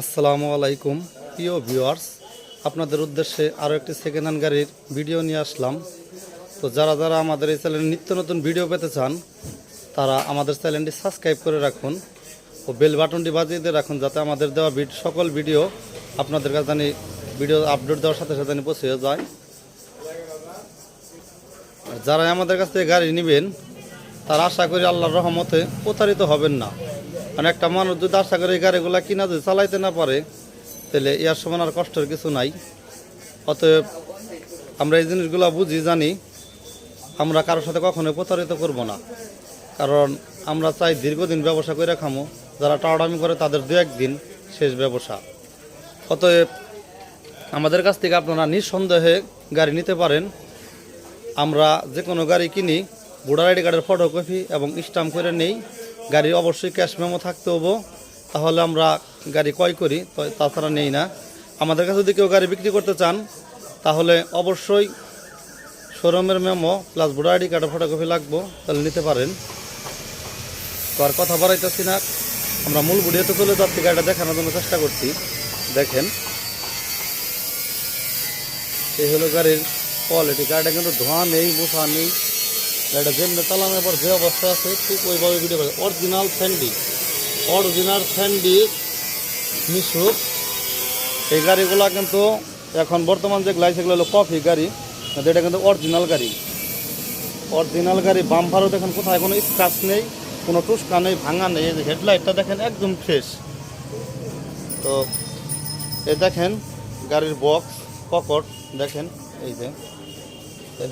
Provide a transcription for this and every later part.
আসসালামু আলাইকুম। প্রিয় ভিউয়ার্স, আপনাদের উদ্দেশ্যে আরও একটি সেকেন্ড হ্যান্ড গাড়ির ভিডিও নিয়ে আসলাম। তো যারা যারা আমাদের এই চ্যানেলে নিত্য নতুন ভিডিও পেতে চান, তারা আমাদের চ্যানেলটি সাবস্ক্রাইব করে রাখুন ও বেল বাটনটি বাজিয়ে দিয়ে রাখুন যাতে আমাদের দেওয়া সকল ভিডিও আপনাদের কাছে জানি ভিডিও আপলোড দেওয়ার সাথে সাথে পৌঁছে যায়। যারা আমাদের কাছ থেকে গাড়ি নেবেন, তারা আশা করি আল্লাহর রহমতে প্রতারিত হবেন না। মানে একটা মানুষ যদি আশা করে এই গাড়িগুলা কিনা যদি চালাইতে না পারে, তাহলে ইয়ার সমান আর কষ্টের কিছু নাই। অতএব আমরা এই জিনিসগুলো বুঝি, জানি। আমরা কারোর সাথে কখনোই প্রতারিত করব না। কারণ আমরা চাই দীর্ঘদিন ব্যবসা করে খামো। যারা টাওয়াডামি করে তাদের দু একদিন শেষ ব্যবসা। অতএব আমাদের কাছ থেকে আপনারা নিঃসন্দেহে গাড়ি নিতে পারেন। আমরা যে কোনো গাড়ি কিনি, ভোটার আইডি কার্ডের ফটোকপি এবং স্টাম্প করে নেই। গাড়ি অবশ্যই ক্যাশ মেমো থাকতে হব। তাহলে আমরা গাড়ি ক্রয় করি তাছাড়া নেই না। আমাদের কাছে যদি কেউ গাড়ি বিক্রি করতে চান, তাহলে অবশ্যই শোরুমের মেমো প্লাস ভোটার আইডি কার্ডের ফটোকপি লাগবো, তাহলে নিতে পারেন। তো আর কথা বাড়াইতেছি না। আমরা মূল ভিডিওতে চলে যাচ্ছি, গাড়িটা দেখানোর জন্য চেষ্টা করছি। দেখেন। এই হলো গাড়ির কোয়ালিটি গাড়িটা কিন্তু ধোঁয়া নেই বোসা নেই। গাড়িটা যেমনি চালানোর পর যে অবস্থা আছে, ঠিক ওইভাবে ভিডিও করে। Original Sandy original Sandy Mishuk এই গাড়িগুলা কিন্তু এখন বর্তমান যে গ্লাই সেগুলো হলো কফি গাড়ি এটা কিন্তু অরিজিনাল গাড়ি। অরিজিনাল গাড়ি বাম্পারও দেখেন কোথায়, কোনো স্ক্রাচ নেই, কোনো টুসকা নেই, ভাঙা নেই, এই যে হেডলাইটটা দেখেন একদম ফ্রেশ তো, এই দেখেন গাড়ির বক্স পকট দেখেন, এই যে।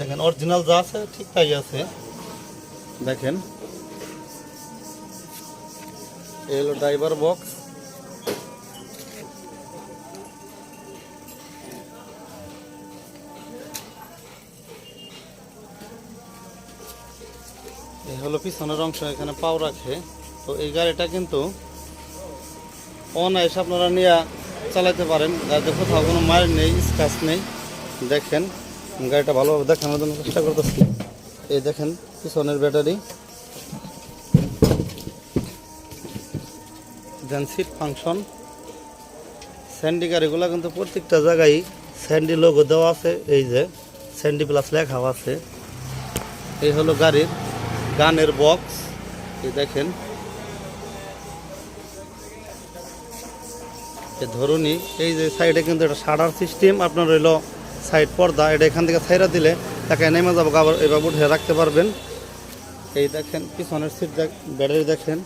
দেখেন অরিজিনাল যা আছে ঠিক তাই আছে। দেখেন। এই হলো ড্রাইভার বক্স এই হলো পিছনের অংশ, এখানে পাও রাখে। তো এই গাড়িটা কিন্তু অনায়াসে আপনারা নিয়ে চালাতে পারেন। গাড়িতে কোথাও কোনো মার নেই স্ক্রাচ নেই। দেখেন। গাড়িটা ভালোভাবে দেখানোর জন্য চেষ্টা করতেছি। এই দেখেন, পিছনের battery. Then seat function Sandy গাড়িগুলো কিন্তু প্রত্যেকটা জায়গায় স্যান্ডি লোগো দেওয়া আছে, এই যে স্যান্ডি প্লাস লেখাও আছে। এই হলো গাড়ির গানের বক্স এই দেখেন। ধরুনই, এই যে সাইডে কিন্তু একটা সাডার সিস্টেম আপনার হইল সাইড পর্দা, এটা এখান থেকে ছাইরা দিলে তাকে নেমে যাব আবার এবার উঠে রাখতে পারবেন। এই দেখেন, পিছনের সিট দেখ ব্যাটারি দেখেন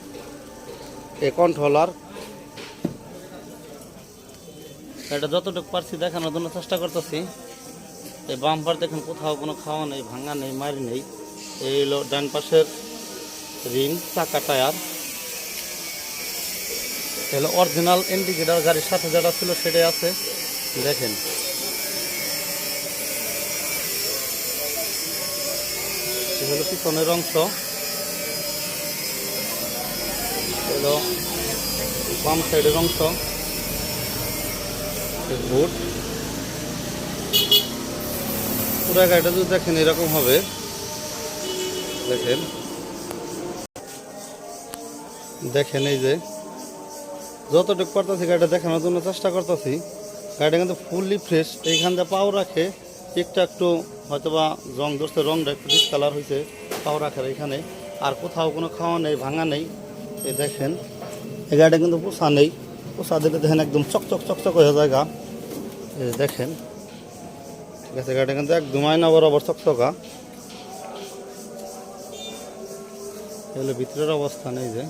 এ কন্ট্রোলার এটা যতটুকু পারছি দেখানোর জন্য চেষ্টা করতেছি। এই বাম্পার দেখেন, কোথাও কোনো খাওয়া নেই, ভাঙা নেই, মারি নেই। এই হলো ডান পাশের রিং চাকা টায়ার হলো অরিজিনাল ইন্ডিকেটার গাড়ির সাথে যেটা ছিল সেটাই আছে। দেখেন। হলো পিছনের অংশ। হলো বাম সাইডের অংশ। বুট পুরো গাড়িটা যদি দেখেন এরকম হবে। দেখেন। দেখেন এই যে, যতটুকু পারতেছি গাড়িটা দেখানোর জন্য চেষ্টা করতেছি। গাড়িটা কিন্তু ফুললি ফ্রেশ এইখান দিয়ে পাও রাখে, একটু একটু হয়তো বা রং ধরছে রংটা একটু ডিসকালার হয়েছে পাও রাখার এখানে। আর কোথাও কোনো খাওয়া নেই, ভাঙা নেই, এই দেখেন। এই গাড়িটা কিন্তু পোষা নেই। পোষা দিলে দেখেন একদম চকচক চকচক হয়ে যায় গা। দেখেন। ঠিক আছে, গাড়িটা কিন্তু একদম আয়না বরাবর চকচকা এগুলো ভিতরের অবস্থা নেই যে।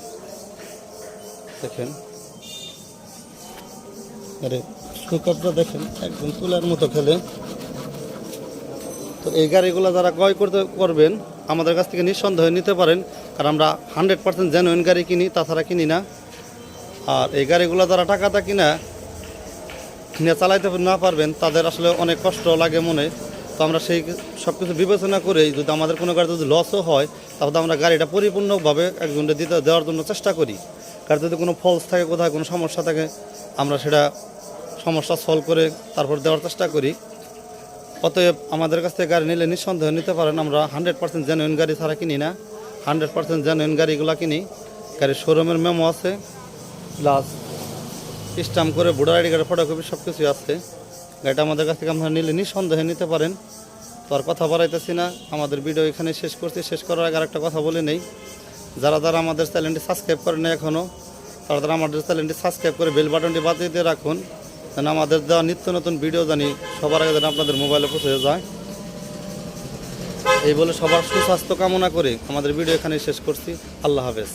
দেখেন। আরে দেখেন, একদম তুলার মতো খেলে। তো এই গাড়িগুলো যারা ক্রয় করতে করবেন, আমাদের কাছ থেকে নিঃসন্দেহে নিতে পারেন, কারণ আমরা হান্ড্রেড পার্সেন্ট জেনুইন গাড়ি কিনি, তাছাড়া কিনি না। আর এই গাড়িগুলো যারা টাকাটা কিনা কিনে চালাইতে না পারবেন, তাদের আসলে অনেক কষ্ট লাগে মনে। তো আমরা সেই সব কিছু বিবেচনা করেই যদি আমাদের কোনো গাড়ি যদি লসও হয়, তাহলে আমরা গাড়িটা পরিপূর্ণভাবে একজনকে দিতে, দেওয়ার জন্য চেষ্টা করি। গাড়ি যদি কোনো ফলস থাকে, কোথায় কোনো সমস্যা থাকে, আমরা সেটা সমস্যা সলভ করে তারপর দেওয়ার চেষ্টা করি। অতএব আমাদের কাছ থেকে গাড়ি নিলে নিঃসন্দেহে নিতে পারেন। আমরা হান্ড্রেড পার্সেন্ট জেনুইন গাড়ি ছাড়া কিনি না। হান্ড্রেড পার্সেন্ট জেনুইন গাড়িগুলো কিনি। গাড়ির শোরুমের মেমো আছে। প্লাস স্টাম্প করে ভোটার আইডি কার্ডের ফটোকপি সব কিছুই আছে। গাড়িটা আমাদের কাছ থেকে আপনারা নিলে নিঃসন্দেহে নিতে পারেন। তো আর কথা বাড়াইতেছি না। আমাদের ভিডিও এখানে শেষ করছি। শেষ করার আগে আরেকটা কথা বলে নেই। যারা যারা আমাদের চ্যানেলটি সাবস্ক্রাইব করেন এখনও তারা তারা আমাদের চ্যানেলটি সাবস্ক্রাইব করে বেল বাটনটি বাজিয়ে দিয়ে রাখুন। যেন আমাদের দেওয়া নিত্য নতুন ভিডিও জানি, সবার আগে যেন আপনাদের মোবাইলে পৌঁছে যায়। এই বলে সবার সুস্বাস্থ্য কামনা করে আমাদের ভিডিও এখানে শেষ করছি। আল্লাহ হাফেজ।